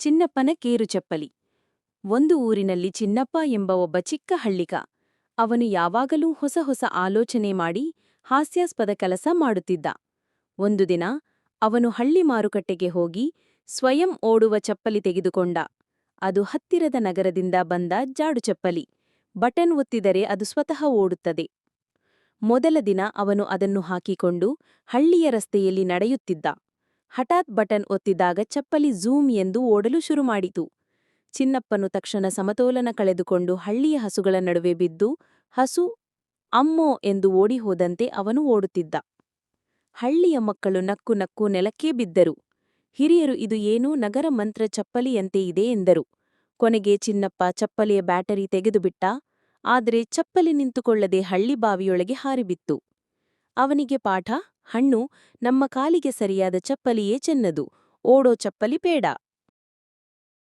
ಚಿನ್ನಪ್ಪನ care ಚಪ್ಪಲಿ ಒಂದು ಊರಿನಲ್ಲಿ ಚಿನ್ನಪ್ಪ ಎಂಬ ಒಬ್ಬ ಚಿಕ್ಕ ಹಳ್ಳಿಗ ಅವನು ಯಾವಾಗಲೂ ಹೊಸ ಹೊಸ ಆಲೋಚನೆ ಮಾಡಿ ಹಾಸ್ಯಾಸ್ಪದ ಕೆಲಸ ಮಾಡುತ್ತಿದ್ದ. ಒಂದು ದಿನ ಅವನು ಹಳ್ಳಿ ಮಾರುಕಟ್ಟೆಗೆ ಹೋಗಿ ಸ್ವಯಂ ಓಡುವ ಚಪ್ಪಲಿ ತೆಗೆದುಕೊಂಡ. ಅದು ಹತ್ತಿರದ ನಗರದಿಂದ ಬಂದ ಜಾಡು ಚಪ್ಪಲಿ. ಬಟನ್ ಒತ್ತಿದರೆ ಅದು ಸ್ವತಃ ಓಡುತ್ತದೆ. ಮೊದಲ ದಿನ ಅವನು ಅದನ್ನು ಹಾಕಿಕೊಂಡು ಹಳ್ಳಿಯ ರಸ್ತೆಯಲ್ಲಿ ನಡೆಯುತ್ತಿದ್ದ. ಹಠಾತ್ ಬಟನ್ ಒತ್ತಿದಾಗ ಚಪ್ಪಲಿ ಝೂಮ್ ಎಂದು ಓಡಲು ಶುರುಮಾಡಿತು. ಚಿನ್ನಪ್ಪನು ತಕ್ಷಣ ಸಮತೋಲನ ಕಳೆದುಕೊಂಡು ಹಳ್ಳಿಯ ಹಸುಗಳ ನಡುವೆ ಬಿದ್ದು, ಹಸು, ಅಮ್ಮೋ! ಎಂದು ಓಡಿಹೋದಂತೆ ಅವನು ಓಡುತ್ತಿದ್ದ. ಹಳ್ಳಿಯ ಮಕ್ಕಳು ನಕ್ಕು ನಕ್ಕು ನೆಲಕ್ಕೇ ಬಿದ್ದರು. ಹಿರಿಯರು, ಇದು ಏನೂ ನಗರ ಮಂತ್ರ ಚಪ್ಪಲಿಯಂತೆ ಇದೆ ಎಂದರು. ಕೊನೆಗೆ ಚಿನ್ನಪ್ಪ ಚಪ್ಪಲಿಯ ಬ್ಯಾಟರಿ ತೆಗೆದುಬಿಟ್ಟ. ಆದರೆ ಚಪ್ಪಲಿ ನಿಂತುಕೊಳ್ಳದೆ ಹಳ್ಳಿ ಬಾವಿಯೊಳಗೆ ಹಾರಿಬಿತ್ತು. ಅವನಿಗೆ ಪಾಠ ಹಣ್ಣು ನಮ್ಮ ಕಾಲಿಗೆ ಸರಿಯಾದ ಚಪ್ಪಲಿಯೇ ಚೆನ್ನದು ಓಡೋ ಚಪ್ಪಲಿ ಬೇಡ.